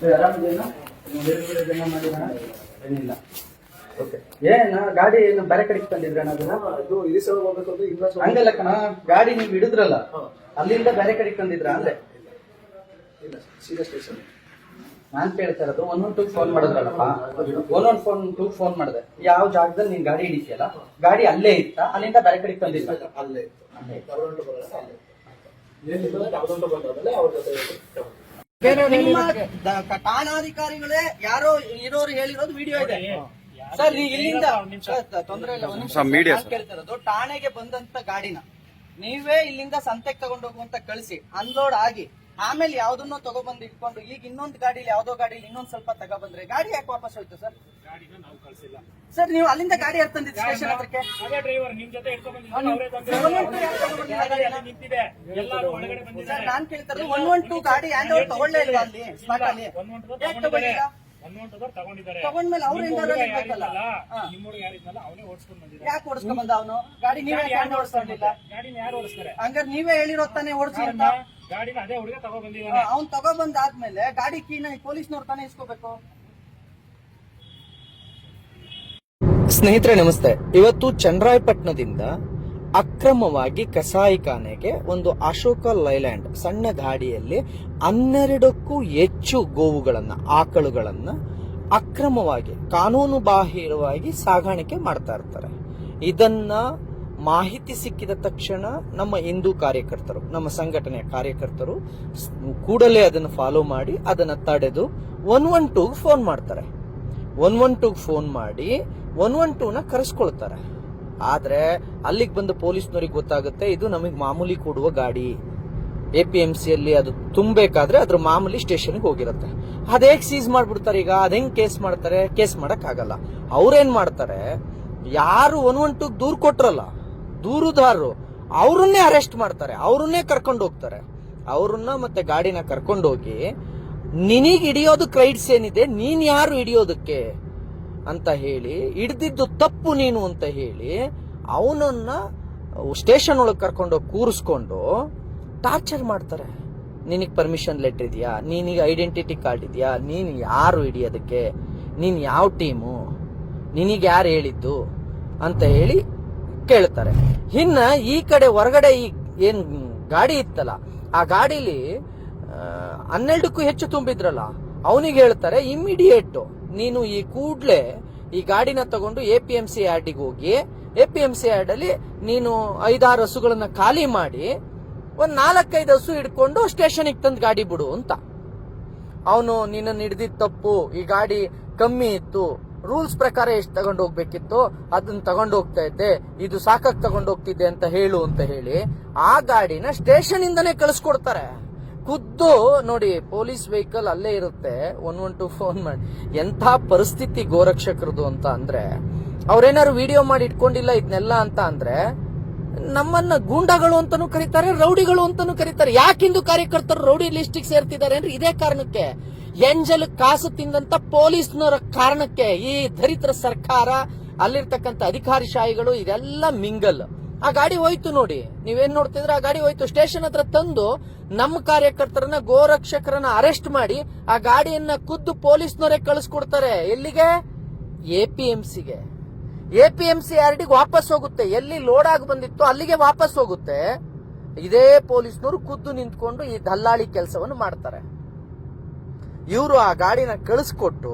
ಬೇರೆ ಮಾಡಿದ ಏನಿಲ್ಲ. ಓಕೆ ಏನ ಗಾಡಿ ಏನು ಬೇರೆ ಕಡೆಗೆ ತಂದಿದ್ರಣ್ಣ ಅದು ಹೋಗ್ಬೇಕು ಅಂದ್ರೆ ಇಂಗ್ಲಾಸ್ ಹಂಗಲ್ಲ ಕಣ ಗಾಡಿ ನೀವು ಹಿಡಿದ್ರಲ್ಲ ಅಲ್ಲಿಂದ ಬೇರೆ ಕಡೆಗೆ ತಂದಿದ್ರ ಅಂದ್ರೆ? ಇಲ್ಲ ಸೀದಾ ಸ್ಟೇಷನ್ ನಾನ್ ಕೇಳ್ತಾ ಇರೋದು ಒಂದೊಂದು ಟೂ ಫೋನ್ ಮಾಡಿದ್ರಲ್ಲಪ್ಪ. ಒಂದೊಂದು ಫೋನ್ ಟೂ ಫೋನ್ ಮಾಡಿದೆ. ಯಾವ ಜಾಗದಲ್ಲಿ ನೀನ್ ಗಾಡಿ ಹಿಡಿಸಿಯಲ್ಲ ಗಾಡಿ ಅಲ್ಲೇ ಇತ್ತ? ಅಲ್ಲಿಂದ ಬೇರೆ ಕಡೆಗೆ ತಂದಿದ್ರ ಅಲ್ಲೇ ಬರೋಲ್ಲ ಅಲ್ಲೇ ಏನಿಲ್ಲ ಟೊರೊಂಟೊ ಬಂದಾದ್ಮೇಲೆ ಅವ್ರ ಜೊತೆ ನಿಮ್ಮ ಠಾಣಾಧಿಕಾರಿಗಳೇ ಯಾರೋ ಇರೋರು ಹೇಳಿರೋದು ವಿಡಿಯೋ ಇದೆ. ಸರ್ ನೀವು ಇಲ್ಲಿಂದ ತೊಂದ್ರೆ ಇಲ್ಲ ಒಂದ್ ನಿಮಿಷ ನಾನ್ ಕೇಳ್ತಾ ಇರೋದು ಠಾಣೆಗೆ ಬಂದಂತ ಗಾಡಿನ ನೀವೇ ಇಲ್ಲಿಂದ ಸಂತೆಗೆ ತಗೊಂಡು ಹೋಗುವಂತ ಕಳಿಸಿ ಅನ್ಲೋಡ್ ಆಗಿ ಆಮೇಲೆ ಯಾವ್ದನ್ನೋ ತಗೊಬಂದು ಇಟ್ಕೊಂಡು ಈಗ ಇನ್ನೊಂದು ಗಾಡಿಲಿ ಯಾವ್ದೋ ಗಾಡಿಲಿ ಇನ್ನೊಂದ್ ಸ್ವಲ್ಪ ತಗೊಬಂದ್ರೆ ಗಾಡಿ ಯಾಕೆ ವಾಪಸ್ ಹೋಯ್ತು ಸರ್? ಗಾಡಿನ ನಾವು ಕಳ್ಸಿಲ್ಲ. ಸರ್ ನೀವು ಅಲ್ಲಿಂದ ಗಾಡಿ ಎರ್ತಂದಿದ್ದು ಸ್ಟೇಷನ್ ಹತ್ರಕ್ಕೆ? ಅದೇ ಡ್ರೈವರ್ ನಿಮ್ ಜೊತೆ ಇಟ್ಕೊಂಡ್ ಬಂದಿದ್ರು ಅವರೇ ತಂದಿದ್ದಾರೆ. ಅಲ್ಲಿ ನಿಂತಿದೆ ಎಲ್ಲರೂ ಒಳಗಡೆ ಸರ್ ಬಂದಿದ್ದಾರೆ ನಾನ್ ಕೇಳ್ತಾರೆ ಒನ್ ಒನ್ ಟೂ ಗಾಡಿ ಹ್ಯಾಂಡ್ ಓವರ್ ತಗೊಳ್ಳೇ ಇಲ್ವಾ ಅಲ್ಲಿ? ಸ್ಪಾಟ್ ಅಲ್ಲಿ? ಯಾಕೆ ತಗೊಂಡಿಲ್ಲ? ತಗೊಂಡಿದ್ದಾರೆ. ತಗೊಂಡ್ಮೇಲೆ ಅವ್ರು ಇರ್ಬೇಕಲ್ಲ? ಯಾರಿದ್ನಲ್ಲ ಅವನೇ ಓಡಿಸ್ಕೊಂಡ್ ಯಾಕೆ ಓಡಿಸ್ಕೊಂಡ್ ಬಂದ ಅವನು? ಗಾಡಿ ನೀವೇ ಗಾಡಿ ಹ್ಯಾಂಡ್ ಯಾರು ಓಡಿಸ್ಕೊಂಡಿಲ್ಲ. ಗಾಡಿನ ಯಾರು ಓಡಿಸ್ತಾರೆ? ಹಂಗಾರೆ ನೀವೇ ಹೇಳಿರೋ ತಾನೇ ಓಡಿಸಿ ಅಂತ? ಗಾಡಿನ ಅದೇ ಹುಡುಗ ತಗೊಂಡ್ ಬಂದಿದ್ದಾನೆ. ಅವ್ನ್ ಗಾಡಿ ಕೀನ ಪೊಲೀಸ್ನವ್ರು ತಾನೇ ಇಸ್ಕೋಬೇಕು? ಸ್ನೇಹಿತರೆ, ನಮಸ್ತೆ. ಇವತ್ತು ಚಂದ್ರಾಯಪಟ್ಟಣದಿಂದ ಅಕ್ರಮವಾಗಿ ಕಸಾಯಿಖಾನೆಗೆ ಒಂದು ಅಶೋಕ ಲೈಲ್ಯಾಂಡ್ ಸಣ್ಣ ಗಾಡಿಯಲ್ಲಿ ಹನ್ನೆರಡಕ್ಕೂ ಹೆಚ್ಚು ಗೋವುಗಳನ್ನ, ಆಕಳುಗಳನ್ನ ಅಕ್ರಮವಾಗಿ ಕಾನೂನು ಬಾಹಿರವಾಗಿ ಸಾಗಾಣಿಕೆ ಮಾಡ್ತಾ ಇರ್ತಾರೆ. ಇದನ್ನ ಮಾಹಿತಿ ಸಿಕ್ಕಿದ ತಕ್ಷಣ ನಮ್ಮ ಹಿಂದೂ ಕಾರ್ಯಕರ್ತರು, ನಮ್ಮ ಸಂಘಟನೆಯ ಕಾರ್ಯಕರ್ತರು ಕೂಡಲೇ ಅದನ್ನು ಫಾಲೋ ಮಾಡಿ, ಅದನ್ನು ತಡೆದು ಒನ್ ಒನ್ ಟೂಗೆ ಫೋನ್ ಮಾಡ್ತಾರೆ. ಒನ್ ಒನ್ ಟೂಗೆ ಫೋನ್ ಮಾಡಿ ಒನ್ ಒನ್ ಟೂನ ಕರೆಸ್ಕೊಳ್ತಾರೆ. ಆದರೆ ಅಲ್ಲಿಗೆ ಬಂದು ಪೊಲೀಸ್ನವ್ರಿಗೆ ಗೊತ್ತಾಗುತ್ತೆ, ಇದು ನಮಗೆ ಮಾಮೂಲಿ ಕೊಡುವ ಗಾಡಿ. ಎ ಪಿ ಎಂ ಸಿಯಲ್ಲಿ ಅದು ತುಂಬಬೇಕಾದ್ರೆ ಅದ್ರ ಮಾಮೂಲಿ ಸ್ಟೇಷನ್ಗೆ ಹೋಗಿರುತ್ತೆ. ಅದೇಗ್ ಸೀಸ್ ಮಾಡ್ಬಿಡ್ತಾರೆ ಈಗ ಅದೇಂಗ್ ಕೇಸ್ ಮಾಡ್ತಾರೆ? ಕೇಸ್ ಮಾಡೋಕ್ಕಾಗಲ್ಲ. ಅವ್ರೇನ್ ಮಾಡ್ತಾರೆ, ಯಾರು ಒನ್ ಒನ್ ಟೂಗೆ ದೂರು ಕೊಟ್ರಲ್ಲ, ದೂರುದಾರರು, ಅವ್ರನ್ನೇ ಅರೆಸ್ಟ್ ಮಾಡ್ತಾರೆ, ಅವ್ರನ್ನೇ ಕರ್ಕೊಂಡು ಹೋಗ್ತಾರೆ. ಅವ್ರನ್ನ ಮತ್ತೆ ಗಾಡಿನ ಕರ್ಕೊಂಡೋಗಿ ನಿನಗ್ ಹಿಡಿಯೋದಕ್ಕೆ ರೈಟ್ಸ್ ಏನಿದೆ, ನೀನ್ ಯಾರು ಹಿಡಿಯೋದಕ್ಕೆ? ಅಂತ ಹೇಳಿ, ಹಿಡ್ದಿದ್ದು ತಪ್ಪು ನೀನು ಅಂತ ಹೇಳಿ, ಅವನನ್ನ ಸ್ಟೇಷನ್ ಒಳಗೆ ಕರ್ಕೊಂಡು ಕೂರಿಸ್ಕೊಂಡು ಟಾರ್ಚರ್ ಮಾಡ್ತಾರೆ. ನಿನಗೆ ಪರ್ಮಿಷನ್ ಲೆಟರ್ ಇದೆಯಾ? ನೀನೀಗ ಐಡೆಂಟಿಟಿ ಕಾರ್ಡ್ ಇದೆಯಾ? ನೀನು ಯಾರು ಹಿಡಿಯೋದಕ್ಕೆ? ನೀನು ಯಾವ ಟೀಮು ನಿನಗೆ ಯಾರು ಹೇಳಿದ್ದು? ಅಂತ ಹೇಳಿ ಕೇಳ್ತಾರೆ. ಇನ್ನ ಈ ಕಡೆ ಹೊರಗಡೆ ಈ ಏನ್ ಗಾಡಿ ಇತ್ತಲ್ಲ, ಆ ಗಾಡಿಲಿ ಹನ್ನೆರಡಕ್ಕೂ ಹೆಚ್ಚು ತುಂಬಿದ್ರಲ್ಲ, ಅವನಿಗೆ ಹೇಳ್ತಾರೆ ಇಮಿಡಿಯೇಟ್ ನೀನು ಈ ಕೂಡ್ಲೆ ಈ ಗಾಡಿನ ತಗೊಂಡು ಎ ಪಿ ಎಂ ಸಿ ಯಾರ್ಡಿಗೆ ಹೋಗಿ A P M C yard ಅಲ್ಲಿ ನೀನು ಐದಾರು ಹಸುಗಳನ್ನ ಖಾಲಿ ಮಾಡಿ, ಒಂದ್ ನಾಲ್ಕೈದು ಹಸು ಹಿಡ್ಕೊಂಡು ಸ್ಟೇಷನ್ಗೆ ತಂದು ಗಾಡಿ ಬಿಡು ಅಂತ. ಅವನು ನಿನ್ನನ್ನು ಹಿಡ್ದಿದ್ ತಪ್ಪು, ಈ ಗಾಡಿ ಕಮ್ಮಿ ಇತ್ತು, ರೂಲ್ಸ್ ಪ್ರಕಾರ ಎಷ್ಟು ತಗೊಂಡು ಹೋಗ್ಬೇಕಿತ್ತು ಅದನ್ನ ತಗೊಂಡು ಹೋಗ್ತಾ ಇದ್ದೆ, ಇದು ಸಾಕಾಗಿ ತಗೊಂಡು ಹೋಗ್ತಿದ್ದೆ ಅಂತ ಹೇಳು ಅಂತ ಹೇಳಿ ಆ ಗಾಡಿನ ಸ್ಟೇಷನ್ ಇಂದನೇ ಕಳಿಸ್ಕೊಡ್ತಾರೆ. ಖುದ್ದು ನೋಡಿ, ಪೊಲೀಸ್ ವೆಹಿಕಲ್ ಅಲ್ಲೇ ಇರುತ್ತೆ. ಒನ್ ಒನ್ ಟು ಫೋನ್ ಮಾಡಿ. ಎಂಥ ಪರಿಸ್ಥಿತಿ ಗೋರಕ್ಷಕರದು ಅಂತ ಅಂದ್ರೆ, ಅವ್ರೇನಾದ್ರು ವಿಡಿಯೋ ಮಾಡಿ ಇಟ್ಕೊಂಡಿಲ್ಲ ಇದನ್ನೆಲ್ಲ ಅಂತ ಅಂದ್ರೆ, ನಮ್ಮನ್ನ ಗೂಂಡಾಗಳು ಅಂತಾನು ಕರೀತಾರೆ, ರೌಡಿಗಳು ಅಂತಾನು ಕರೀತಾರೆ. ಯಾಕಿಂದು ಕಾರ್ಯಕರ್ತರು ರೌಡಿ ಲಿಸ್ಟಿಗೆ ಸೇರ್ತಿದ್ದಾರೆ ಅಂದ್ರೆ ಇದೇ ಕಾರಣಕ್ಕೆ. ಎಂಜಲ್ ಕಾಸು ತಿಂದಂತ ಪೊಲೀಸ್ನವರ ಕಾರಣಕ್ಕೆ ಈ ದರಿದ್ರ ಸರ್ಕಾರ, ಅಲ್ಲಿರ್ತಕ್ಕಂಥ ಅಧಿಕಾರಿಶಾಹಿಗಳು ಇದೆಲ್ಲ ಮಿಂಗಲ್. ಆ ಗಾಡಿ ಹೋಯ್ತು ನೋಡಿ. ನೀವೇನ್ ನೋಡ್ತಿದ್ರೆ, ಆ ಗಾಡಿ ಹೋಯ್ತು. ಸ್ಟೇಷನ್ ಹತ್ರ ತಂದು ನಮ್ಮ ಕಾರ್ಯಕರ್ತರನ್ನ, ಗೋರಕ್ಷಕರನ್ನ ಅರೆಸ್ಟ್ ಮಾಡಿ ಆ ಗಾಡಿಯನ್ನ ಖುದ್ದು ಪೊಲೀಸ್ನವರೇ ಕಳಿಸ್ಕೊಡ್ತಾರೆ. ಎಲ್ಲಿಗೆ? ಎ ಪಿ ಎಂ ಸಿಗೆ. ಎ ಪಿ ಎಂ ಸಿ ಆರ್ಡಿಗೆ ವಾಪಸ್ ಹೋಗುತ್ತೆ? ಎಲ್ಲಿ ಲೋಡ್ ಆಗಿ ಬಂದಿತ್ತು ಅಲ್ಲಿಗೆ ವಾಪಸ್ ಹೋಗುತ್ತೆ. ಇದೇ ಪೊಲೀಸ್ನವರು ಖುದ್ದು ನಿಂತ್ಕೊಂಡು ಈ ದಲ್ಲಾಳಿ ಕೆಲಸವನ್ನು ಮಾಡ್ತಾರೆ. ಇವರು ಆ ಗಾಡಿನ ಕಳಿಸ್ಕೊಟ್ಟು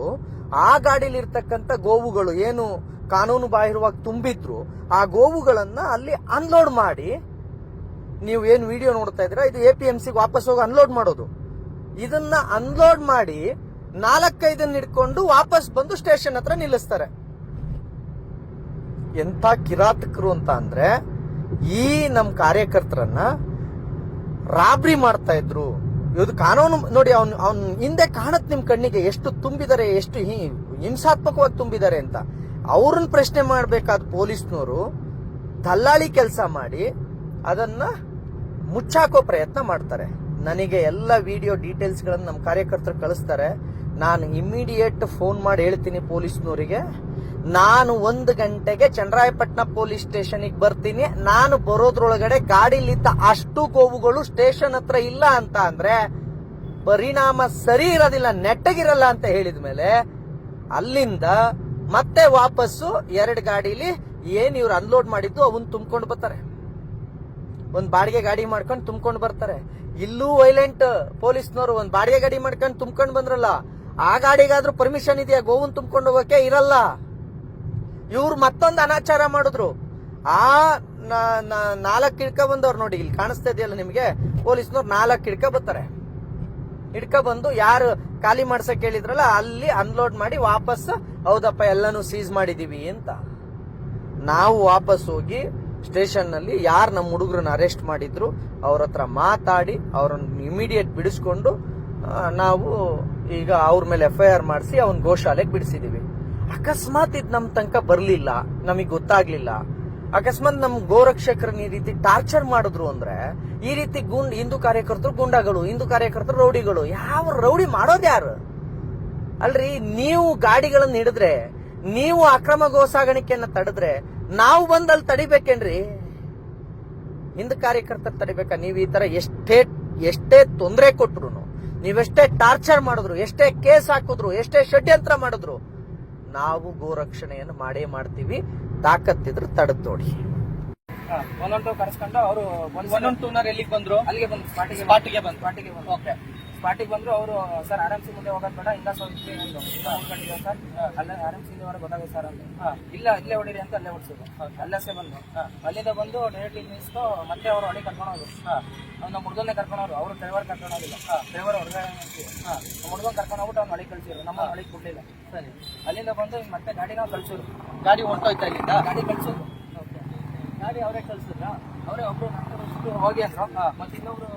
ಆ ಗಾಡಿಲಿರ್ತಕ್ಕಂಥ ಗೋವುಗಳು ಏನು? ಕಾನೂನು ಬಾಹಿರವಾಗಿ ತುಂಬಿದ್ರು, ಆ ಗೋವುಗಳನ್ನ ಅಲ್ಲಿ ಅನ್ಲೋಡ್ ಮಾಡಿ, ನೀವು ಏನು ವಿಡಿಯೋ ನೋಡ್ತಾ ಇದ್ದೀರಾ? ಇದು ಎ ಪಿ ಎಂ ಸಿಗೆ ವಾಪಸ್ ಹೋಗಿ ಅನ್ಲೋಡ್ ಮಾಡೋದು. ಇದನ್ನ ಅನ್ಲೋಡ್ ಮಾಡಿ, ನಾಲ್ಕೈದನ್ನ ಹಿಡ್ಕೊಂಡು ವಾಪಸ್ ಬಂದು ಸ್ಟೇಷನ್ ಹತ್ರ ನಿಲ್ಲಿಸ್ತಾರೆ. ಎಂಥ ಕಿರಾತಕರು ಅಂತ ಅಂದ್ರೆ, ಈ ನಮ್ಮ ಕಾರ್ಯಕರ್ತರನ್ನ ರಾಬ್ರಿ ಮಾಡ್ತಾ ಇದ್ರು. ಇದು ಕಾನೂನು, ನೋಡಿ, ಅವ್ನು, ಅವ್ನ್ ಹಿಂದೆ ಕಾಣತ್ ನಿಮ್ ಕಣ್ಣಿಗೆ ಎಷ್ಟು ತುಂಬಿದ್ದಾರೆ ಎಷ್ಟು ಹಿಂಸಾತ್ಮಕವಾಗಿ ತುಂಬಿದ್ದಾರೆ ಅಂತ. ಅವ್ರನ್ನ ಪ್ರಶ್ನೆ ಮಾಡಬೇಕಾದ ಪೊಲೀಸ್ನವರು ದಲ್ಲಾಳಿ ಕೆಲಸ ಮಾಡಿ ಅದನ್ನ ಮುಚ್ಚಾಕೋ ಪ್ರಯತ್ನ ಮಾಡ್ತಾರೆ. ನನಗೆ ಎಲ್ಲ ವಿಡಿಯೋ ಡೀಟೇಲ್ಸ್ಗಳನ್ನು ನಮ್ಮ ಕಾರ್ಯಕರ್ತರು ಕಳಿಸ್ತಾರೆ. ನಾನು ಇಮಿಡಿಯೇಟ್ ಫೋನ್ ಮಾಡಿ ಹೇಳ್ತೀನಿ ಪೊಲೀಸ್ನವರಿಗೆ ನಾನು ಒಂದು ಗಂಟೆಗೆ ಚಂದ್ರಾಯಪಟ್ಟಣ ಪೊಲೀಸ್ ಸ್ಟೇಷನ್ಗೆ ಬರ್ತೀನಿ. ನಾನು ಬರೋದ್ರೊಳಗಡೆ ಗಾಡಿಲಿದ್ದ ಅಷ್ಟು ಗೋವುಗಳು ಸ್ಟೇಷನ್ ಹತ್ರ ಇಲ್ಲ ಅಂತ ಅಂದ್ರೆ ಪರಿಣಾಮ ಸರಿ ಇರೋದಿಲ್ಲ, ನೆಟ್ಟಗಿರಲ್ಲ ಅಂತ ಹೇಳಿದ ಮೇಲೆ ಅಲ್ಲಿಂದ ಮತ್ತೆ ವಾಪಸ್ಸು ಎರಡು ಗಾಡಿಲಿ ಏನ್ ಇವ್ರು ಅನ್ಲೋಡ್ ಮಾಡಿದ್ದು ಅವನ್ ತುಂಬ್ಕೊಂಡು ಬರ್ತಾರೆ. ಒಂದ್ ಬಾಡಿಗೆ ಗಾಡಿ ಮಾಡ್ಕೊಂಡು ತುಂಬ್ಕೊಂಡು ಬರ್ತಾರೆ. ಇಲ್ಲೂ ವೈಲೆಂಟ್ ಪೊಲೀಸ್ನವರು ಒಂದ್ ಬಾಡಿಗೆ ಗಾಡಿ ಮಾಡ್ಕೊಂಡು ತುಂಬ್ಕೊಂಡು ಬಂದ್ರಲ್ಲ, ಆ ಗಾಡಿಗಾದ್ರೂ ಪರ್ಮಿಷನ್ ಇದೆಯಾ? ಗೋವನ್ ತುಂಬ್ಕೊಂಡು ಹೋಗಕ್ಕೆ ಇರಲ್ಲ. ಇವ್ರು ಮತ್ತೊಂದು ಅನಾಚಾರ ಮಾಡಿದ್ರು. ಆ ನಾಲ್ಕು ಹಿಡ್ಕ ಬಂದವ್ರು ನೋಡಿ, ಇಲ್ಲಿ ಕಾಣಿಸ್ತಾ ಇದೆಯಲ್ಲ ನಿಮಗೆ? ಪೊಲೀಸ್ನವ್ರು ನಾಲ್ಕು ಹಿಡ್ಕ ಬರ್ತಾರೆ. ಹಿಡ್ಕ ಬಂದು ಯಾರು ಖಾಲಿ ಮಾಡ್ಸಕ್ ಹೇಳಿದ್ರಲ್ಲ, ಅಲ್ಲಿ ಅನ್ಲೋಡ್ ಮಾಡಿ ವಾಪಸ್ ಹೌದಪ್ಪ, ಎಲ್ಲಾನು ಸೀಸ್ ಮಾಡಿದೀವಿ ಅಂತ. ನಾವು ವಾಪಸ್ ಹೋಗಿ ಸ್ಟೇಷನ್ನಲ್ಲಿ ಯಾರು ನಮ್ಮ ಹುಡುಗರನ್ನ ಅರೆಸ್ಟ್ ಮಾಡಿದ್ರು, ಅವ್ರ ಹತ್ರ ಮಾತಾಡಿ, ಅವ್ರನ್ನ ಇಮಿಡಿಯೇಟ್ ಬಿಡಿಸ್ಕೊಂಡು ನಾವು ಈಗ ಅವ್ರ ಮೇಲೆ ಎಫ್ ಐ ಆರ್ ಮಾಡಿಸಿ, ಅವನ್ ಗೋಶಾಲೆಗೆ ಬಿಡಿಸಿದೀವಿ. ಅಕಸ್ಮಾತ್ ಇದು ನಮ್ ತನಕ ಬರ್ಲಿಲ್ಲ, ನಮಗ್ ಗೊತ್ತಾಗ್ಲಿಲ್ಲ. ಅಕಸ್ಮಾತ್ ನಮ್ ಗೋರಕ್ಷಕರನ್ನ ಈ ರೀತಿ ಟಾರ್ಚರ್ ಮಾಡಿದ್ರು ಅಂದ್ರೆ, ಈ ರೀತಿ ಗುಂಡ್, ಹಿಂದೂ ಕಾರ್ಯಕರ್ತರು ಗುಂಡಾಗಳು, ಹಿಂದೂ ಕಾರ್ಯಕರ್ತರು ರೌಡಿಗಳು, ಯಾವ ರೌಡಿ ಮಾಡೋದು ಯಾರು? ಅಲ್ರಿ, ನೀವು ಗಾಡಿಗಳನ್ನ ಹಿಡಿದ್ರೆ, ನೀವು ಅಕ್ರಮ ಗೋ ಸಾಗಾಣಿಕೆಯನ್ನ ತಡೆದ್ರೆ, ನಾವು ಬಂದ್ ಅಲ್ಲಿ ತಡಿಬೇಕೇನ್ರಿ? ಹಿಂದೂ ಕಾರ್ಯಕರ್ತರು ತಡಿಬೇಕಾ? ನೀವು ಈ ತರ ಎಷ್ಟೇ ಎಷ್ಟೇ ತೊಂದರೆ ಕೊಟ್ರು ನೀವೆಷ್ಟೇ ಟಾರ್ಚರ್ ಮಾಡಿದ್ರು, ಎಷ್ಟೇ ಕೇಸ್ ಹಾಕಿದ್ರು, ಎಷ್ಟೇ ಷಡ್ಯಂತ್ರ ಮಾಡಿದ್ರು, ನಾವು ಗೋರಕ್ಷಣೆಯನ್ನು ಮಾಡೇ ಮಾಡ್ತೀವಿ. ತಾಕತ್ತಿದ್ರೆ ತಡದ್ ನೋಡಿ. ಒಂದೊಂದು ಕರೆಸ್ಕೊಂಡು ಅವರು ಒಂದೊಂದು ಟೂನರ್ ಎಲ್ಲಿಗೆ ಬಂದ್ರು. ಅಲ್ಲಿಗೆ ಬಂದು ಸ್ಪಾಟಿಗೆ ಸ್ಪಾಟಿಗೆ ಬಂದ್ರು. ಸ್ಪಾಟಿಗೆ ಬಂದು ಓಕೆ ಸ್ಪಾಟಿಗೆ ಬಂದ್ರು ಅವರು ಸರ್ ಆರಾಮ್ಸಿ ಮುಂದೆ ಹೋಗೋದು ಬೇಡ ಇಲ್ಲ ಸ್ವಲ್ಪ ಉಳ್ಕೊಂಡಿದೆ ಸರ್. ಅಲ್ಲೇ ಆರ್ ಎಂ ಸಿ ಹೊರಗೆ ಗೊತ್ತಾಗುತ್ತೆ ಸರ್ ಅಂತ ಇಲ್ಲ ಇಲ್ಲೇ ಹೊಡಿರಿ ಅಂತ ಅಲ್ಲೇ ಹೊಡ್ಸಿದ್ರು. ಸೇ ಬಂದು ಅಲ್ಲಿಂದ ಬಂದು ಡೈರೆಕ್ಟ್ಲಿ ನಿಲ್ಸ್ಕೊ ಮತ್ತೆ ಅವರು ಹೊಡಿ ಕರ್ಕೊಂಡು ಹೋದ್ರು. ನಮ್ಮ ಹುಡುಗನ್ನೇ ಕರ್ಕೊಂಡು ಹೋದ್ರು. ಅವರು ಡ್ರೈವರ್ ಕರ್ಕೊಂಡು ಹೋಗಿಲ್ಲ. ಡ್ರೈವರ್ ಹೊರಗಡೆ ಹುಡುಗನ್ ಕರ್ಕೊಂಡು ಹೋಗ್ಬಿಟ್ಟು ಅವ್ನು ಹೊಳಿ ಕಳಿಸಿದ್ರು. ನಮ್ಮ ಹೊಳಿ ಕೊಡಲಿಲ್ಲ ಸರಿ. ಅಲ್ಲಿಂದ ಬಂದು ಮತ್ತೆ ಮತ್ತೆ ನಾವು ಕಳ್ಸಿದ್ರು. ಗಾಡಿ ಹೊಂಟೋಯ್ತಾ ಇಲ್ಲಿಂದ? ಗಾಡಿ ಕಳ್ಸಿದ್ರು. ಗಾಡಿ ಅವರೇ ಕಳಿಸಿದ್ರ? ಅವರೇ ಒಬ್ರು ಹೋಗಿ ಅಂದ್ರು. ಮತ್ತೆ ಇನ್ನೊಬ್ರು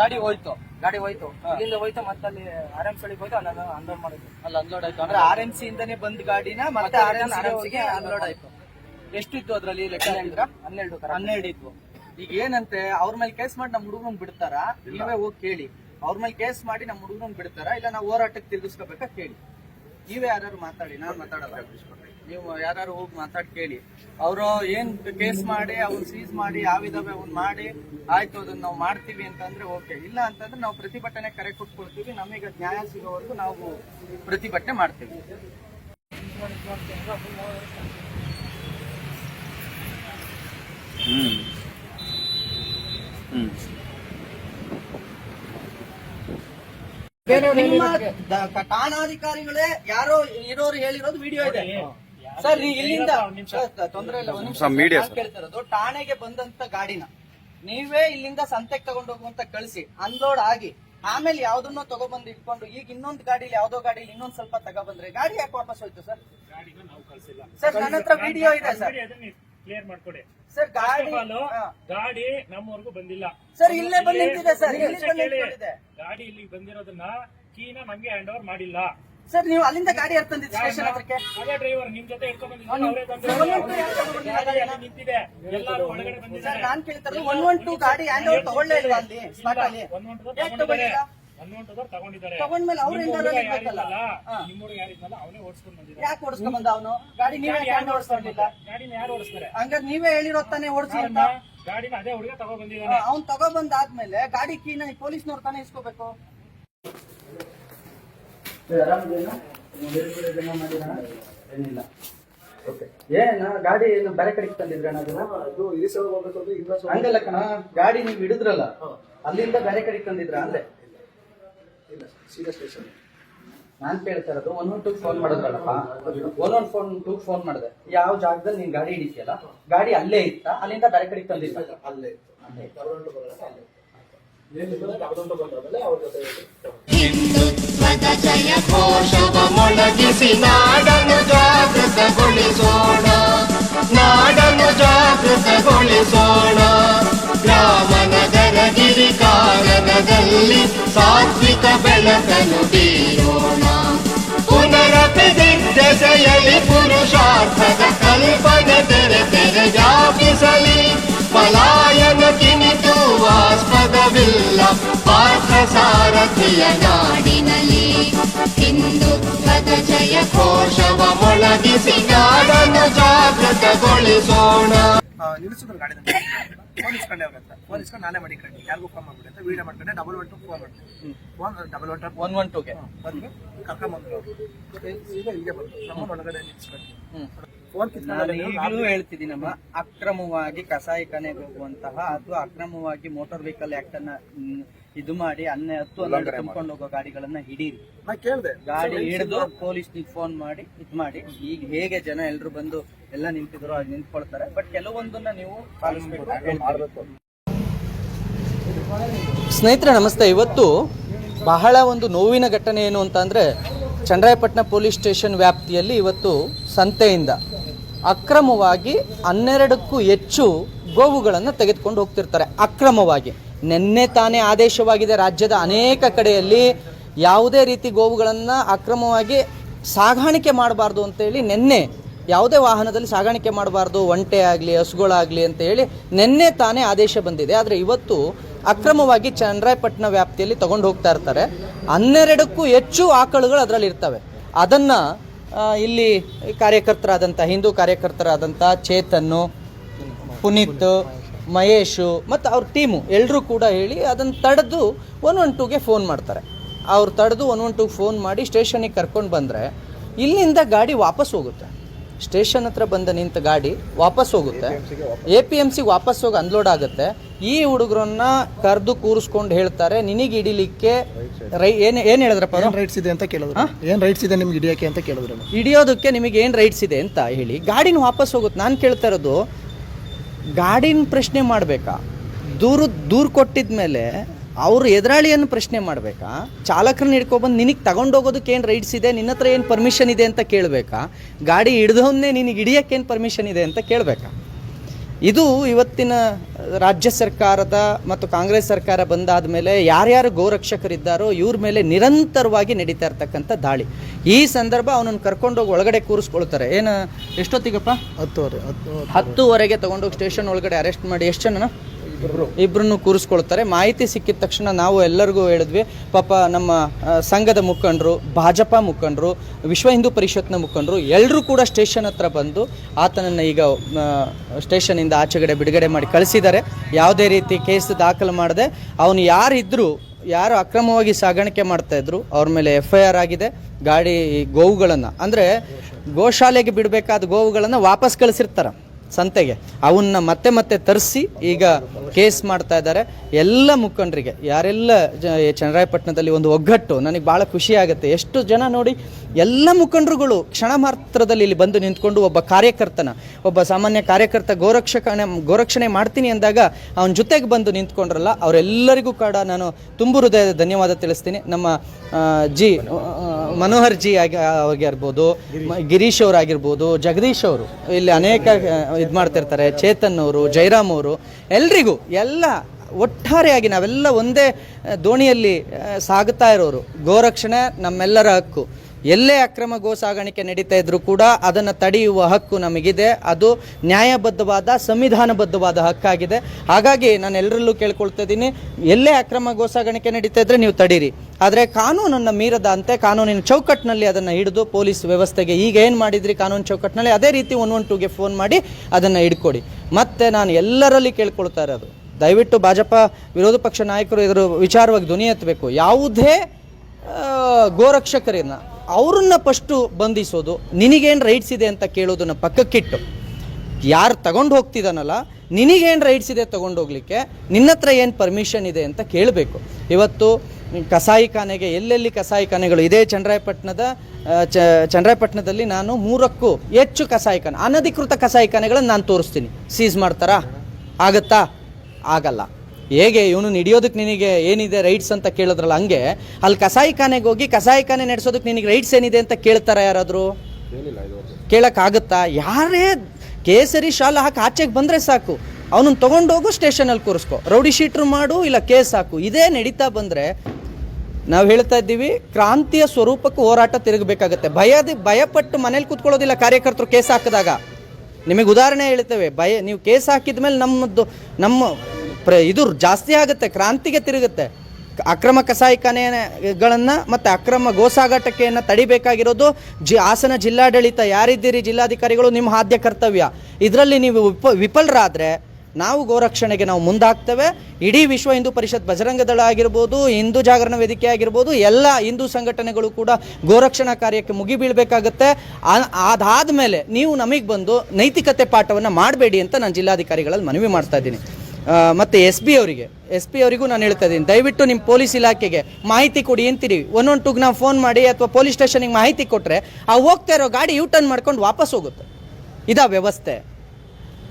ಗಾಡಿ ಹೋಯ್ತು. ಗಾಡಿ ಹೋಯ್ತು. ಇಲ್ಲಿಂದ ಹೋಯ್ತು ಮತ್ತೆ ಅಲ್ಲಿ ಆರ್ ಎಂ ಸಳಿಗೆ ಹೋಯ್ತು ಅಲ್ಲಿ ಅನ್ಲೋಡ್ ಮಾಡಿದ್ರು. ಅಲ್ಲಿ ಅನ್ಲೋಡ್ ಆಯ್ತು. ಅಂದ್ರೆ ಆರ್ ಎಂ ಸಿ ಇಂದಾನೆ ಬಂದ್ ಗಾಡಿನ ಮತ್ತೆ ಆರ್ ಎಂ ಸಿ ಗೆ ಅನ್ಲೋಡ್ ಆಯ್ತು. ಎಷ್ಟಿತ್ತು ಅದ್ರಲ್ಲಿ ಲೆಕ್ಕ? ಹೇಳಿದ್ರ ಹನ್ನೆರಡು ಹನ್ನೆರಡು ಇದ್ವು ಈಗ ಏನಂತೆ ಅವ್ರ ಮೇಲೆ ಕೇಸ್ ಮಾಡಿ ನಮ್ಮ ಹುಡುಗನ್ ಬಿಡ್ತಾರ? ನೀವೇ ಹೋಗಿ ಕೇಳಿ. ಅವ್ರ ಮೇಲೆ ಕೇಸ್ ಮಾಡಿ ನಮ್ಮ ಹುಡುಗನ್ ಬಿಡ್ತಾರ? ಇಲ್ಲ ನಾವು ಹೋರಾಟಕ್ಕೆ ತಿರುಗಿಸ್ಕೋಬೇಕಾ ಕೇಳಿ. ನೀವೇ ಯಾರು ಮಾತಾಡಿ ನಾನು ಮಾತಾಡಲ್ಲ. ನೀವು ಯಾರು ಹೋಗಿ ಮಾತಾಡಿ ಕೇಳಿ. ಅವರು ಏನ್ ಕೇಸ್ ಮಾಡಿ ಅವ್ರು ಸೀಸ್ ಮಾಡಿ ಯಾವಿದಾವೆ ಅವ್ನ್ ಮಾಡಿ ಆಯ್ತು ಅದನ್ನ ನಾವು ಮಾಡ್ತೀವಿ ಅಂತಂದ್ರೆ ಓಕೆ ಇಲ್ಲ ಅಂತಂದ್ರೆ ನಾವು ಪ್ರತಿಭಟನೆ ಕರೆ ಕೊಟ್ಕೊಳ್ತೀವಿ ನಮಗೆ ನ್ಯಾಯ ಸಿಗೋವರೆಗೂ ನಾವು ಪ್ರತಿಭಟನೆ ಮಾಡ್ತೀವಿ. ನಿಮ್ಮ ಹ್ಮ್ ಕ- ಠಾಣಾಧಿಕಾರಿಗಳೇ ಯಾರೋ ಇರೋರು ಹೇಳಿರೋದು ವಿಡಿಯೋ ಇದೆ. ಸರ್ ಇಲ್ಲಿಂದ ತೊಂದರೆ ತೊಂದ್ರೆ ಇಲ್ಲ ಒಂದ್ ನಿಮಿಷ. ಮೀಡಿಯಾ ಕೇಳ್ತಿರೋದು ಠಾಣೆಗೆ ಬಂದಂತ ಗಾಡಿನ ನೀವೇ ಇಲ್ಲಿಂದ ಸಂತೆಗೆ ತಗೊಂಡು ಹೋಗುವಂತ ಕಳಿಸಿ ಅನ್ಲೋಡ್ ಆಗಿ ಆಮೇಲೆ ಯಾವ್ದನ್ನೋ ತಗೊಬಂದು ಇಟ್ಕೊಂಡು ಈಗ ಇನ್ನೊಂದು ಗಾಡಿಲಿ ಯಾವ್ದೋ ಗಾಡಿ ಇನ್ನೊಂದ್ ಸ್ವಲ್ಪ ತಗೊಬಂದ್ರೆ ಗಾಡಿ ಯಾಕೆ ವಾಪಸ್ ಹೋಯ್ತು ಸರ್? ಗಾಡಿನ ನಾವು ಕಳ್ಸಿಲ್ಲ. ಸರ್ ನನ್ನ ಹತ್ರ ವಿಡಿಯೋ ಇದೆ ಸರ್. ಕ್ಲಿಯರ್ ಮಾಡ್ಕೊಡಿ. ಸರ್ ಗಾಡಿ. ಗಾಡಿ ನಮ್ಮವರೆಗೂ ಬಂದಿಲ್ಲ. ಸರ್ ಇಲ್ಲೇ ಬಂದಿದೆ ಸರ್ ಇಲ್ಲಿ ಇಲ್ಲಿ ಗಾಡಿ ಇಲ್ಲಿಗೆ ಬಂದಿರೋದನ್ನ ಕೀನ ನಮ್ಗೆ ಹ್ಯಾಂಡ್ ಓವರ್ ಮಾಡಿಲ್ಲ. ಸರ್ ನೀವು ಅಲ್ಲಿಂದ ಗಾಡಿ ಯಾರು ತಂದಿದ್ದು ಸ್ಟೇಷನ್ ಹತ್ರಕ್ಕೆ ಅದೇ ಡ್ರೈವರ್ ನಿಮ್ ಜೊತೆ ಇಟ್ಕೊಂಡ್ ಬಂದಿದ್ರು, ಅವ್ನು- ಅವ್ರೇ ತಂದ್ರು. ಅವ್ನು ಯಾಕೆ ತಗೊಂಡ್ ಬಂದಿಲ್ಲ ಗಾಡಿ ಅಲ್ಲಿ ನಿಂತಿದೆ. ಎಲ್ಲರೂ ಒಳಗಡೆ ಸರ್ ನಾನ್ ಕೇಳ್ತಾರೆ ಒನ್ ಒನ್ ಟೂ ಗಾಡಿ ಹ್ಯಾಂಡ್ ಓವರ್ ತಗೊಳ್ಳೇ ಇಲ್ವಾ ಅಲ್ಲಿ? ಸ್ಪಾಟ್ ಅಲ್ಲಿ. ಒನ್ ಒನ್ ಟು ಯಾಕೆ ತಗೊಂಡಿದ್ದಾರೆ. ತಗೊಂಡಿಲ್ಲ? ತಗೊಂಡ್ಮೇಲೆ ಅವ್ರು ಇರ್ಬೇಕಲ್ಲ? ಯಾರಿದ್ನಲ್ಲ ಅವನೇ ಓಡಿಸ್ಕೊಂಡ್ ಬಂದಿದ್ದಾರೆ. ಯಾಕೆ ಓಡಿಸ್ಕೊಂಡ್ ಬಂದ ಅವನು? ಗಾಡಿ ನೀವೇ ಗಾಡಿ ಯಾರು ಓಡಿಸ್ಕೊಂಡಿಲ್ಲ ಗಾಡಿನ ಯಾರು ಓಡಿಸ್ತಾರೆ? ಹಂಗಾರೆ ನೀವೇ ಹೇಳಿರೋ ತಾನೇ ಓಡಿಸಿ ಅಂತ? ಗಾಡಿನ- ಗಾಡಿನ ಅದೇ ಹುಡುಗ ತಗೊಂಡ್ ಬಂದಿದ್ದಾನೆ. ಅವ್ನ್ ತಗೊಬಂದಾದ್ಮೇಲೆ ಗಾಡಿ ಕೀನ ಪೊಲೀಸ್ನವ್ರು ತಾನೇ ಇಸ್ಕೋಬೇಕು? ಏನಿಲ್ಲ. ಏನ ಗಾಡಿ ಏನು ಬೇರೆ ಕಡೆಗೆ ತಂದಿದ್ರಣ ಅದನ್ನ ಅದು ಈ ಸಲ ಹೋಗ್ಬೇಕು ಅಂದ್ರೆ ಸ್ವಲ್ಪ ಹಂಗಲ್ಲ ಕಣ ಗಾಡಿ ನೀವು ಹಿಡಿದ್ರಲ್ಲ ಅಲ್ಲಿಂದ ಬೇರೆ ಕಡೆಗೆ ತಂದಿದ್ರ? ಅಂದೆ ಇಲ್ಲ. ಸೀದಾ ಸ್ಟೇಷನ್ ನಾನ್ ಕೇಳ್ತಾ ಇರೋದು one one two phone ಮಾಡಿದ್ರಲ್ಲಪ್ಪ. One one phone two phone ಮಾಡಿದೆ. ಯಾವ ಜಾಗದಲ್ಲಿ ನೀನ್ ಗಾಡಿ ಹಿಡಿತಿಯಲ್ಲ ಗಾಡಿ ಅಲ್ಲೇ ಇತ್ತ? ಅಲ್ಲಿಂದ ಬೇರೆ ಕಡೆಗೆ ತಂದಿದ್ದ ಅಲ್ಲೇ ಅಲ್ಲೇ ಹಿಂದುತ್ವದ ಜಯ ಘೋಷವ ಮೊಳಗಿಸಿ ನಾಡನ್ನು ಜಾಗೃತಗೊಳಿಸೋಣ. ನಾಡನ್ನು ಜಾಗೃತಗೊಳಿಸೋಣ. ಗ್ರಾಮ ನಗರ ಗಿರಿ ಕಾರಣದಲ್ಲಿ ಸಾತ್ವಿಕ ಬೆಳಕನ್ನು ಬೀರೋಣ. ಪುನರಪಿ ದಿಗ್ದಶೆಯಲಿ ಪುರುಷಾರ್ಥದ ಕಲ್ಪನೆ ತೆರೆ ತೆರೆ ವ್ಯಾಪಿಸಲಿ. ಆಸ್ಪದವಿಲ್ಲ ಪಾಠ ಸಾರಥಿಯ ನಾಡಿನಲ್ಲಿ ಹಿಂದುತ್ವದ ಜಯ ಕೋಶವ ಮೊಳಗಿಸಿ ನಾಡನ್ನು ಜಾಗೃತಗೊಳಿಸೋಣ. ನಿಲ್ಲಿಸಿದ್ರು ಗಾಡಿ ಫೋನ್ ಇಸ್ಕೊಂಡೆ ಅವ್ರ ಹತ್ರ. ಫೋನ್ ಇಸ್ಕೊಂಡು ನಾನೇ ಮಾಡಿಕೊಂಡೆ. ಯಾರಿಗೂ ಫೋನ್ ಮಾಡ್ಬಿಟ್ಟೆ ಅಂತ ವಿಡಿಯೋ ಮಾಡ್ಕೊಂಡೆ. ಡಬಲ್ ಒನ್ ಟು ಫೋನ್ ಮಾಡಿದೆ phone double one two one one ಟೂಗೆ ಬಂದು ಕರ್ಕೊಂಬಂದ್ರು. ಈಗ ಇಲ್ಲಿಗೆ ಬಂದ್ರು. ನಮ್ಮ ಒಳಗಡೆ ನಿಲ್ಲಿಸ್ಕೊಂಡು ನಾನು ಈಗಲೂ ಹೇಳ್ತಿದ್ದೀನಮ್ಮ ಅಕ್ರಮವಾಗಿ ಕಸಾಯಿಖಾನೆಗೆ ಹೋಗುವಂತಹ ಅಥವಾ ಅಕ್ರಮವಾಗಿ ಮೋಟಾರ್ ವೆಹಿಕಲ್ ಆಕ್ಟ್ ಅನ್ನ ಇದು ಮಾಡಿ ಹನ್ನೆ ಹತ್ತು ಹನ್ನೆರಡು ತುಂಬಿಕೊಂಡು ಹೋಗೋ ಗಾಡಿಗಳನ್ನ ಹಿಡೀರಿ. ಕೇಳಿದೆ. ಗಾಡಿ ಹಿಡಿದು ಪೊಲೀಸ್ ಫೋನ್ ಮಾಡಿ ಇದ್ ಮಾಡಿ. ಈಗ ಹೇಗೆ ಜನ ಎಲ್ರು ಬಂದು ಎಲ್ಲ ನಿಂತಿದ್ರು ಅದು ನಿಂತ್ಕೊಳ್ತಾರೆ. ಬಟ್ ಕೆಲವೊಂದನ್ನ ನೀವು ಪಾಲಿಸ್ಬೇಕು ಅಂತ. ಸ್ನೇಹಿತರೆ ನಮಸ್ತೆ. ಇವತ್ತು ಬಹಳ ಒಂದು ನೋವಿನ ಘಟನೆ ಏನು ಅಂತಂದರೆ ಚಂದ್ರಾಯಪಟ್ಟಣ ಪೊಲೀಸ್ ಸ್ಟೇಷನ್ ವ್ಯಾಪ್ತಿಯಲ್ಲಿ ಇವತ್ತು ಸಂತೆಯಿಂದ ಅಕ್ರಮವಾಗಿ ಹನ್ನೆರಡಕ್ಕೂ ಹೆಚ್ಚು ಗೋವುಗಳನ್ನು ತೆಗೆದುಕೊಂಡು ಹೋಗ್ತಿರ್ತಾರೆ. ಅಕ್ರಮವಾಗಿ. ನಿನ್ನೆ ತಾನೇ ಆದೇಶವಾಗಿದೆ, ರಾಜ್ಯದ ಅನೇಕ ಕಡೆಯಲ್ಲಿ ಯಾವುದೇ ರೀತಿ ಗೋವುಗಳನ್ನು ಅಕ್ರಮವಾಗಿ ಸಾಗಾಣಿಕೆ ಮಾಡಬಾರ್ದು ಅಂತೇಳಿ ನಿನ್ನೆ ಯಾವುದೇ ವಾಹನದಲ್ಲಿ ಸಾಗಾಣಿಕೆ ಮಾಡಬಾರ್ದು, ಒಂಟೆ ಆಗಲಿ, ಹಸುಗಳಾಗಲಿ ಅಂತ ಹೇಳಿ ನಿನ್ನೆ ತಾನೇ ಆದೇಶ ಬಂದಿದೆ. ಆದರೆ ಇವತ್ತು ಅಕ್ರಮವಾಗಿ ಚಂದ್ರಾಯಪಟ್ಟಣ ವ್ಯಾಪ್ತಿಯಲ್ಲಿ ತಗೊಂಡು ಹೋಗ್ತಾ ಇರ್ತಾರೆ. ಹನ್ನೆರಡಕ್ಕೂ ಹೆಚ್ಚು ಆಕಳುಗಳು ಅದರಲ್ಲಿ ಇರ್ತವೆ. ಅದನ್ನು ಇಲ್ಲಿ ಕಾರ್ಯಕರ್ತರಾದಂಥ ಹಿಂದೂ ಕಾರ್ಯಕರ್ತರಾದಂಥ ಚೇತನ್ನು, ಪುನೀತ್, ಮಹೇಶು ಮತ್ತು ಅವ್ರ ಟೀಮು ಎಲ್ಲರೂ ಕೂಡ ಹೇಳಿ ಅದನ್ನು ತಡೆದು ಒನ್ ಒನ್ ಟೂಗೆ ಫೋನ್ ಮಾಡ್ತಾರೆ. ಅವ್ರು ತಡೆದು ಒನ್ ಒನ್ ಟೂಗೆ ಫೋನ್ ಮಾಡಿ ಸ್ಟೇಷನಿಗೆ ಕರ್ಕೊಂಡು ಬಂದರೆ ಇಲ್ಲಿಂದ ಗಾಡಿ ವಾಪಸ್ ಹೋಗುತ್ತೆ. ಸ್ಟೇಷನ್ ಹತ್ರ ಬಂದ ನಿಂತ ಗಾಡಿ ವಾಪಸ್ ಹೋಗುತ್ತೆ. ಎ ಪಿ ಎಂ ಸಿಗೆ ವಾಪಸ್ ಹೋಗಿ ಅನ್ಲೋಡ್ ಆಗುತ್ತೆ. ಈ ಹುಡುಗರನ್ನ ಕರೆದು ಕೂರಿಸ್ಕೊಂಡು ಹೇಳ್ತಾರೆ ನಿನಗೆ ಹಿಡಿಲಿಕ್ಕೆ ರೈ ಏನು ಏನು ಹೇಳಿದ್ರಪ್ಪ? ಏನ್ ರೈಟ್ಸ್ ಇದೆ ಅಂತ ಕೇಳಿದ್ರು. ಏನು ರೈಟ್ಸ್ ಇದೆ ನಿಮ್ಗೆ ಹಿಡಿಯಕ್ಕೆ ಅಂತ ಕೇಳಿದ್ರು ಹಿಡಿಯೋದಕ್ಕೆ ನಿಮಗೆ ಏನು ರೈಟ್ಸ್ ಇದೆ ಅಂತ ಹೇಳಿ ಗಾಡಿನ ವಾಪಸ್ ಹೋಗುತ್ತೆ. ನಾನು ಕೇಳ್ತಾ ಇರೋದು ಗಾಡಿನ ಪ್ರಶ್ನೆ ಮಾಡಬೇಕಾ? ದೂರ ದೂರು ಕೊಟ್ಟಿದ ಮೇಲೆ ಅವರು ಎದುರಾಳಿಯನ್ನು ಪ್ರಶ್ನೆ ಮಾಡಬೇಕಾ? ಚಾಲಕರನ್ನ ಹಿಡ್ಕೊಬಂದು ನಿನಗೆ ತಗೊಂಡೋಗೋದಕ್ಕೆ ಏನು ರೈಟ್ಸ್ ಇದೆ? ನಿನ್ನ ಹತ್ರ ಏನು ಪರ್ಮಿಷನ್ ಇದೆ ಅಂತ ಕೇಳಬೇಕಾ? ಗಾಡಿ ಹಿಡ್ದವನ್ನೇ ನಿನಗೆ ಹಿಡಿಯಕ್ಕೆ ಏನು ಪರ್ಮಿಷನ್ ಇದೆ ಅಂತ ಕೇಳಬೇಕಾ? ಇದು ಇವತ್ತಿನ ರಾಜ್ಯ ಸರ್ಕಾರದ ಮತ್ತು ಕಾಂಗ್ರೆಸ್ ಸರ್ಕಾರ ಬಂದಾದ ಮೇಲೆ ಯಾರ್ಯಾರು ಗೋರಕ್ಷಕರಿದ್ದಾರೋ ಇವ್ರ ಮೇಲೆ ನಿರಂತರವಾಗಿ ನಡೀತಾ ಇರ್ತಕ್ಕಂಥ ದಾಳಿ. ಈ ಸಂದರ್ಭ ಅವನನ್ನು ಕರ್ಕೊಂಡೋಗಿ ಒಳಗಡೆ ಕೂರಿಸ್ಕೊಳ್ತಾರೆ. ಏನು ಎಷ್ಟೊತ್ತಿಗಪ್ಪ? ಹತ್ತುವರೆ ಹತ್ತು ಹತ್ತುವರೆಗೆ ತಗೊಂಡೋಗಿ ಸ್ಟೇಷನ್ ಒಳಗಡೆ ಅರೆಸ್ಟ್ ಮಾಡಿ. ಎಷ್ಟು ಜನನ? ಇಬ್ಬರನ್ನು ಕೂರಿಸ್ಕೊಳ್ತಾರೆ. ಮಾಹಿತಿ ಸಿಕ್ಕಿದ ತಕ್ಷಣ ನಾವು ಎಲ್ಲರಿಗೂ ಹೇಳಿದ್ವಿ, ಪಾಪ ನಮ್ಮ ಸಂಘದ ಮುಖಂಡರು, ಭಾಜಪ ಮುಖಂಡರು, ವಿಶ್ವ ಹಿಂದೂ ಪರಿಷತ್ನ ಮುಖಂಡರು ಎಲ್ಲರೂ ಕೂಡ ಸ್ಟೇಷನ್ ಹತ್ರ ಬಂದು ಆತನನ್ನು ಈಗ ಸ್ಟೇಷನಿಂದ ಆಚೆಗಡೆ ಬಿಡುಗಡೆ ಮಾಡಿ ಕಳಿಸಿದ್ದಾರೆ. ಯಾವುದೇ ರೀತಿ ಕೇಸ್ ದಾಖಲು ಮಾಡದೆ, ಅವನು ಯಾರಿದ್ರು, ಯಾರು ಅಕ್ರಮವಾಗಿ ಸಾಗಾಣಿಕೆ ಮಾಡ್ತಾ ಇದ್ರು, ಅವ್ರ ಮೇಲೆ ಎಫ್ ಐ ಆರ್ ಆಗಿದೆ. ಗಾಡಿ ಗೋವುಗಳನ್ನು, ಅಂದರೆ ಗೋಶಾಲೆಗೆ ಬಿಡಬೇಕಾದ ಗೋವುಗಳನ್ನು ವಾಪಸ್ ಕಳಿಸಿರ್ತಾರೆ. ಸಂತೆಗೆ. ಅವನ್ನ ಮತ್ತೆ ಮತ್ತೆ ತರಿಸಿ ಈಗ ಕೇಸ್ ಮಾಡ್ತಾ ಇದ್ದಾರೆ. ಎಲ್ಲ ಮುಖಂಡರಿಗೆ, ಯಾರೆಲ್ಲ ಚನ್ನರಾಯಪಟ್ಟಣದಲ್ಲಿ ಒಂದು ಒಗ್ಗಟ್ಟು, ನನಗೆ ಭಾಳ ಖುಷಿ ಆಗುತ್ತೆ. ಎಷ್ಟು ಜನ ನೋಡಿ, ಎಲ್ಲ ಮುಖಂಡರುಗಳು ಕ್ಷಣ ಮಾತ್ರದಲ್ಲಿ ಇಲ್ಲಿ ಬಂದು ನಿಂತ್ಕೊಂಡು ಒಬ್ಬ ಕಾರ್ಯಕರ್ತನ, ಒಬ್ಬ ಸಾಮಾನ್ಯ ಕಾರ್ಯಕರ್ತ ಗೋರಕ್ಷಕಣೆ ಗೋರಕ್ಷಣೆ ಮಾಡ್ತೀನಿ ಅಂದಾಗ ಅವನ ಜೊತೆಗೆ ಬಂದು ನಿಂತ್ಕೊಂಡ್ರಲ್ಲ, ಅವರೆಲ್ಲರಿಗೂ ಕೂಡ ನಾನು ತುಂಬ ಹೃದಯದ ಧನ್ಯವಾದ ತಿಳಿಸ್ತೀನಿ. ನಮ್ಮ ಜಿ ಮನೋಹರ್ ಜಿ ಆಗಿ ಆಗಿರ್ಬೋದು ಇರ್ಬೋದು ಗಿರೀಶ್ ಅವರಾಗಿರ್ಬೋದು ಜಗದೀಶ್ ಅವರು, ಇಲ್ಲಿ ಅನೇಕ ಇದು ಮಾಡ್ತಿರ್ತಾರೆ. ಚೇತನ್ ಅವರು ಜೈರಾಮ್ ಅವರು ಎಲ್ರಿಗೂ, ಎಲ್ಲ ಒಟ್ಟಾರೆಯಾಗಿ ನಾವೆಲ್ಲ ಒಂದೇ ದೋಣಿಯಲ್ಲಿ ಸಾಗುತ್ತಾ ಇರೋರು. ಗೋರಕ್ಷಣೆ ನಮ್ಮೆಲ್ಲರ ಹಕ್ಕು. ಎಲ್ಲೇ ಅಕ್ರಮ ಗೋ ಸಾಗಾಣಿಕೆ ನಡೀತಾ ಇದ್ರೂ ಕೂಡ ಅದನ್ನು ತಡೆಯುವ ಹಕ್ಕು ನಮಗಿದೆ. ಅದು ನ್ಯಾಯಬದ್ಧವಾದ, ಸಂವಿಧಾನಬದ್ಧವಾದ ಹಕ್ಕಾಗಿದೆ. ಹಾಗಾಗಿ ನಾನು ಎಲ್ಲರಲ್ಲೂ ಕೇಳ್ಕೊಳ್ತಾ ಇದ್ದೀನಿ, ಎಲ್ಲೇ ಅಕ್ರಮ ಗೋ ಸಾಗಾಣಿಕೆ ನಡೀತಾ ಇದ್ರೆ ನೀವು ತಡೀರಿ. ಆದರೆ ಕಾನೂನನ್ನು ಮೀರದಂತೆ ಕಾನೂನಿನ ಚೌಕಟ್ಟಿನಲ್ಲಿ ಅದನ್ನು ಹಿಡಿದು ಪೊಲೀಸ್ ವ್ಯವಸ್ಥೆಗೆ ಈಗ ಏನು ಮಾಡಿದ್ರಿ ಕಾನೂನು ಚೌಕಟ್ಟಿನಲ್ಲಿ ಅದೇ ರೀತಿ ಒನ್ ಒನ್ ಟೂಗೆ ಫೋನ್ ಮಾಡಿ ಅದನ್ನು ಹಿಡ್ಕೊಡಿ. ಮತ್ತು ನಾನು ಎಲ್ಲರಲ್ಲಿ ಕೇಳ್ಕೊಳ್ತಾ ಇರೋದು, ದಯವಿಟ್ಟು ಭಾಜಪ ವಿರೋಧ ಪಕ್ಷ ನಾಯಕರು ಇದರ ವಿಚಾರವಾಗಿ ಧ್ವನಿ ಎತ್ತಬೇಕು. ಯಾವುದೇ ಗೋರಕ್ಷಕರನ್ನ ಅವ್ರನ್ನ ಫಸ್ಟು ಬಂಧಿಸೋದು, ನಿನಗೇನು ರೈಟ್ಸ್ ಇದೆ ಅಂತ ಕೇಳೋದನ್ನು ಪಕ್ಕಕ್ಕಿಟ್ಟು. ಯಾರು ತಗೊಂಡು ಹೋಗ್ತಿದ್ದಾನಲ್ಲ ನಿನಗೇನು ರೈಟ್ಸ್ ಇದೆ ತಗೊಂಡು ಹೋಗ್ಲಿಕ್ಕೆ ನಿನ್ನ ಹತ್ರ ಏನು ಪರ್ಮಿಷನ್ ಇದೆ ಅಂತ ಕೇಳಬೇಕು. ಇವತ್ತು ಕಸಾಯಿಖಾನೆಗೆ ಎಲ್ಲೆಲ್ಲಿ ಕಸಾಯಿಖಾನೆಗಳು ಇದೇ ಚಂದ್ರಾಯಪಟ್ಟಣದ ಚ, ಚಂದ್ರಾಯಪಟ್ಟಣದಲ್ಲಿ ನಾನು ಮೂರಕ್ಕೂ ಹೆಚ್ಚು ಕಸಾಯಿಖಾನೆ ಅನಧಿಕೃತ ಕಸಾಯಿಖಾನೆಗಳನ್ನು ನಾನು ತೋರಿಸ್ತೀನಿ. ಸೀಸ್ ಮಾಡ್ತಾರಾ? ಆಗತ್ತಾ? ಆಗಲ್ಲ. ಹೇಗೆ ಇವನು ಹಿಡಿಯೋದಕ್ಕೆ ನಿನಗೆ ಏನಿದೆ ರೈಟ್ಸ್ ಅಂತ ಕೇಳಿದ್ರಲ್ಲ ಹಂಗೆ? ಅಲ್ಲಿ ಕಸಾಯಿಖಾನೆಗೆ ಹೋಗಿ ಕಸಾಯಿಖಾನೆ ನಡೆಸೋದಕ್ಕೆ ನಿನಗೆ ರೈಟ್ಸ್ ಏನಿದೆ ಅಂತ ಕೇಳ್ತಾರ ಯಾರಾದರೂ? ಕೇಳೋಕ್ಕಾಗುತ್ತಾ? ಯಾರೇ ಕೇಸರಿ ಶಾಲೆ ಹಾಕಿ ಆಚೆಗೆ ಬಂದರೆ ಸಾಕು. ಅವನನ್ನು ತೊಗೊಂಡೋಗು ಸ್ಟೇಷನಲ್ಲಿ ಕೂರಿಸ್ಕೊ. ರೌಡಿ ಶೀಟ್ರು ಮಾಡು ಇಲ್ಲ ಕೇಸ್ ಹಾಕು ಇದೇ ನಡೀತಾ ಬಂದರೆ ನಾವು ಹೇಳ್ತಾ ಇದ್ದೀವಿ ಕ್ರಾಂತಿಯ ಸ್ವರೂಪಕ್ಕೆ ಹೋರಾಟ ತಿರುಗಬೇಕಾಗತ್ತೆ. ಭಯದ ಭಯಪಟ್ಟು ಮನೇಲಿ ಕೂತ್ಕೊಳ್ಳೋದಿಲ್ಲ ಕಾರ್ಯಕರ್ತರು ಕೇಸ್ ಹಾಕಿದಾಗ. ನಿಮಗೆ ಉದಾಹರಣೆ ಹೇಳ್ತೇವೆ. ಭಯ ನೀವು ಕೇಸ್ ಹಾಕಿದ ಮೇಲೆ ನಮ್ಮದು ನಮ್ಮ ಪ್ರ, ಇದು ಜಾಸ್ತಿ ಆಗುತ್ತೆ, ಕ್ರಾಂತಿಗೆ ತಿರುಗುತ್ತೆ. ಅಕ್ರಮ ಕಸಾಯಿಖಾನೆಗಳನ್ನು ಮತ್ತು ಅಕ್ರಮ ಗೋಸಾಗಾಟಕೆಯನ್ನು ತಡಿಬೇಕಾಗಿರೋದು ಜಿ, ಹಾಸನ ಜಿಲ್ಲಾಡಳಿತ ಯಾರಿದ್ದೀರಿ ಜಿಲ್ಲಾಧಿಕಾರಿಗಳು, ನಿಮ್ಮ ಆದ್ಯ ಕರ್ತವ್ಯ. ಇದರಲ್ಲಿ ನೀವು ವಿಪ, ವಿಫಲರಾದರೆ ನಾವು ಗೋರಕ್ಷಣೆಗೆ ನಾವು ಮುಂದಾಗ್ತೇವೆ. ಇಡೀ ವಿಶ್ವ ಹಿಂದೂ ಪರಿಷತ್ ಬಜರಂಗ ದಳ ಆಗಿರ್ಬೋದು, ಹಿಂದೂ ಜಾಗರಣ ವೇದಿಕೆ ಆಗಿರ್ಬೋದು, ಎಲ್ಲ ಹಿಂದೂ ಸಂಘಟನೆಗಳು ಕೂಡ ಗೋರಕ್ಷಣಾ ಕಾರ್ಯಕ್ಕೆ ಮುಗಿಬೀಳಬೇಕಾಗತ್ತೆ. ಅದಾದ ಮೇಲೆ ನೀವು ನಮಗೆ ಬಂದು ನೈತಿಕತೆ ಪಾಠವನ್ನು ಮಾಡಬೇಡಿ ಅಂತ ನಾನು ಜಿಲ್ಲಾಧಿಕಾರಿಗಳಲ್ಲಿ ಮನವಿ ಮಾಡ್ತಾ ಇದ್ದೀನಿ. ಮತ್ತೆ ಎಸ್ ಬಿ ಅವರಿಗೆ. ಎಸ್ ಪಿ ಅವರಿಗೂ ನಾನು ಹೇಳ್ತಾ ಇದ್ದೀನಿ, ದಯವಿಟ್ಟು ನಿಮ್ಮ ಪೊಲೀಸ್ ಇಲಾಖೆಗೆ ಮಾಹಿತಿ ಕೊಡಿ ಅಂತೀರಿ. ಒಂದೊಂದು ಟುಗ್ ನಾವು ಫೋನ್ ಮಾಡಿ ಅಥವಾ ಪೊಲೀಸ್ ಸ್ಟೇಷನಿಗೆ ಮಾಹಿತಿ ಕೊಟ್ಟರೆ ಆ ಹೋಗ್ತಾ ಇರೋ ಗಾಡಿ ಯೂ ಟರ್ನ್ ಮಾಡ್ಕೊಂಡು ವಾಪಸ್ ಹೋಗುತ್ತೆ. ಇದಾ ವ್ಯವಸ್ಥೆ.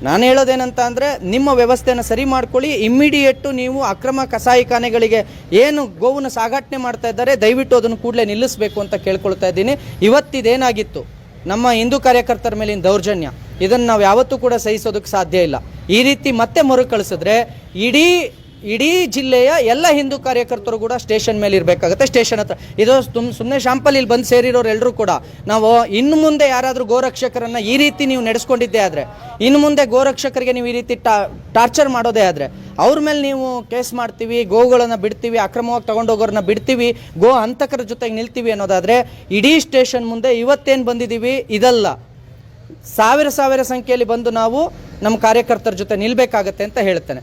ನಾನು ಹೇಳೋದೇನಂತ ಅಂದರೆ ನಿಮ್ಮ ವ್ಯವಸ್ಥೆಯನ್ನು ಸರಿ ಮಾಡ್ಕೊಳ್ಳಿ ಇಮ್ಮಿಡಿಯೇಟು ನೀವು ಅಕ್ರಮ ಕಸಾಯಿಖಾನೆಗಳಿಗೆ ಏನು ಗೋವನ್ನು ಸಾಗಾಟನೆ ಮಾಡ್ತಾ ಇದ್ದಾರೆ, ದಯವಿಟ್ಟು ಅದನ್ನು ಕೂಡಲೇ ನಿಲ್ಲಿಸಬೇಕು ಅಂತ ಕೇಳ್ಕೊಳ್ತಾ ಇದ್ದೀನಿ. ಇವತ್ತಿದೇನಾಗಿತ್ತು? ನಮ್ಮ ಹಿಂದೂ ಕಾರ್ಯಕರ್ತರ ಮೇಲಿನ ದೌರ್ಜನ್ಯ. ಇದನ್ನು ನಾವು ಯಾವತ್ತೂ ಕೂಡ ಸಹಿಸೋದಕ್ಕೆ ಸಾಧ್ಯ ಇಲ್ಲ. ಈ ರೀತಿ ಮತ್ತೆ ಮರುಕಳಿಸಿದ್ರೆ ಇಡೀ ಇಡೀ ಜಿಲ್ಲೆಯ ಎಲ್ಲ ಹಿಂದೂ ಕಾರ್ಯಕರ್ತರು ಕೂಡ ಸ್ಟೇಷನ್ ಮೇಲೆ ಇರಬೇಕಾಗುತ್ತೆ. ಸ್ಟೇಷನ್ ಹತ್ರ. ಇದು ತುಮ್ ಸುಮ್ಮನೆ ಶಾಂಪಲ್ ಇಲ್ಲಿ ಬಂದು ಸೇರಿರೋರು ಎಲ್ಲರೂ ಕೂಡ ನಾವು ಇನ್ನು ಮುಂದೆ ಯಾರಾದರೂ ಗೋರಕ್ಷಕರನ್ನ ಈ ರೀತಿ ನೀವು ನಡೆಸ್ಕೊಂಡಿದ್ದೇ ಆದರೆ, ಇನ್ನು ಮುಂದೆ ಗೋರಕ್ಷಕರಿಗೆ ನೀವು ಈ ರೀತಿ ಟಾರ್ಚರ್ ಮಾಡೋದೇ ಆದರೆ, ಅವ್ರ ಮೇಲೆ ನೀವು ಕೇಸ್ ಮಾಡ್ತೀವಿ ಗೋಗಳನ್ನು ಬಿಡ್ತೀವಿ, ಅಕ್ರಮವಾಗಿ ತಗೊಂಡೋಗೋರನ್ನ ಬಿಡ್ತೀವಿ, ಗೋ ಹಂತಕರ ಜೊತೆಗೆ ನಿಲ್ತೀವಿ ಅನ್ನೋದಾದರೆ ಇಡೀ ಸ್ಟೇಷನ್ ಮುಂದೆ ಇವತ್ತೇನು ಬಂದಿದ್ದೀವಿ ಇದಲ್ಲ. ಸಾವಿರ ಸಾವಿರ ಸಂಖ್ಯೆಯಲ್ಲಿ ಬಂದು ನಾವು ನಮ್ಮ ಕಾರ್ಯಕರ್ತರ ಜೊತೆ ನಿಲ್ಬೇಕಾಗತ್ತೆ ಅಂತ ಹೇಳ್ತೇನೆ